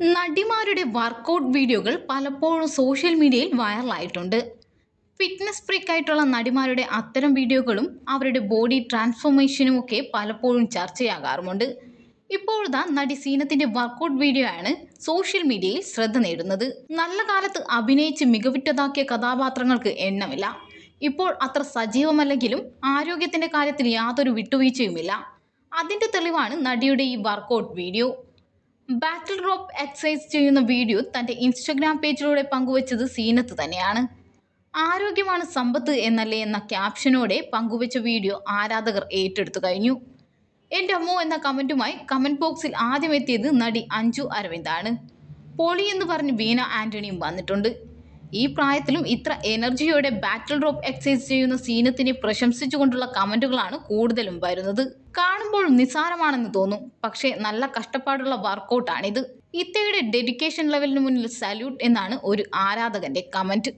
നടിമാരുടെ workout വീഡിയോകൾ പലപ്പോഴും social മീഡിയയിൽ വൈറലായിട്ടുണ്ട്. ഫിറ്റ്നസ് ഫ്രീക്കായിട്ടുള്ള നടിമാരുടെ അത്തരം വീഡിയോകളും അവരുടെ ബോഡി ട്രാൻസ്ഫോർമേഷനും ഒക്കെ പലപ്പോഴും ചർച്ചയാകാറുമുണ്ട്. ഇപ്പോഴത്തെ നടി സീനത്തിന്റെ വർക്കൗട്ട് വീഡിയോ ആണ് സോഷ്യൽ മീഡിയയിൽ ശ്രദ്ധ നേടുന്നത്. നല്ല കാലത്ത് അഭിനയിച്ച് മികവുറ്റതാക്കിയ കഥാപാത്രങ്ങൾക്ക് എണ്ണമില്ല. ഇപ്പോൾ അത്ര സജീവമല്ലെങ്കിലും ആരോഗ്യത്തിന്റെ കാര്യത്തിൽ യാതൊരു വിട്ടുവീഴ്ചയുമില്ല. അതിന്റെ തെളിവാണ് നടിയുടെ ഈ workout video. Battle rope exercise ചെയ്യുന്ന വീഡിയോ തന്റെ ഇൻസ്റ്റഗ്രാം പേജിലൂടെ പങ്കുവച്ചത് സീനത്ത് തന്നെയാണ്. ആരോഗ്യമാണ് സമ്പത്ത് എന്നല്ലേ എന്ന ക്യാപ്ഷനോടെ പങ്കുവച്ച വീഡിയോ ആരാധകർ ഏറ്റെടുത്തു കഴിഞ്ഞു. എന്റെ അമ്മോ എന്ന കമന്റുമായി കമന്റ് ബോക്സിൽ ആദ്യം എത്തിയത് നടി അഞ്ജു അരവിന്ദാണ്. പോളി എന്ന് പറഞ്ഞ് വീണ ആന്റണിയും വന്നിട്ടുണ്ട്. ഈ പ്രായത്തിലും ഇത്ര എനർജിയോടെ ബാറ്റിൽ റോപ്പ് എക്സസൈസ് ചെയ്യുന്ന സീനത്തിനെ പ്രശംസിച്ചുകൊണ്ടുള്ള കമന്റുകളാണ് കൂടുതലും വരുന്നത്. കാണുമ്പോൾ നിസ്സാരമാണെന്ന് തോന്നും. പക്ഷേ നല്ല കഷ്ടപ്പാടുള്ള വർക്കൗട്ടാണിത് ഇത്തയുടെ ഡെഡിക്കേഷൻ ലെവലിന് മുന്നിൽ സല്യൂട്ട് എന്നാണ് ഒരു ആരാധകന്റെ കമന്റ്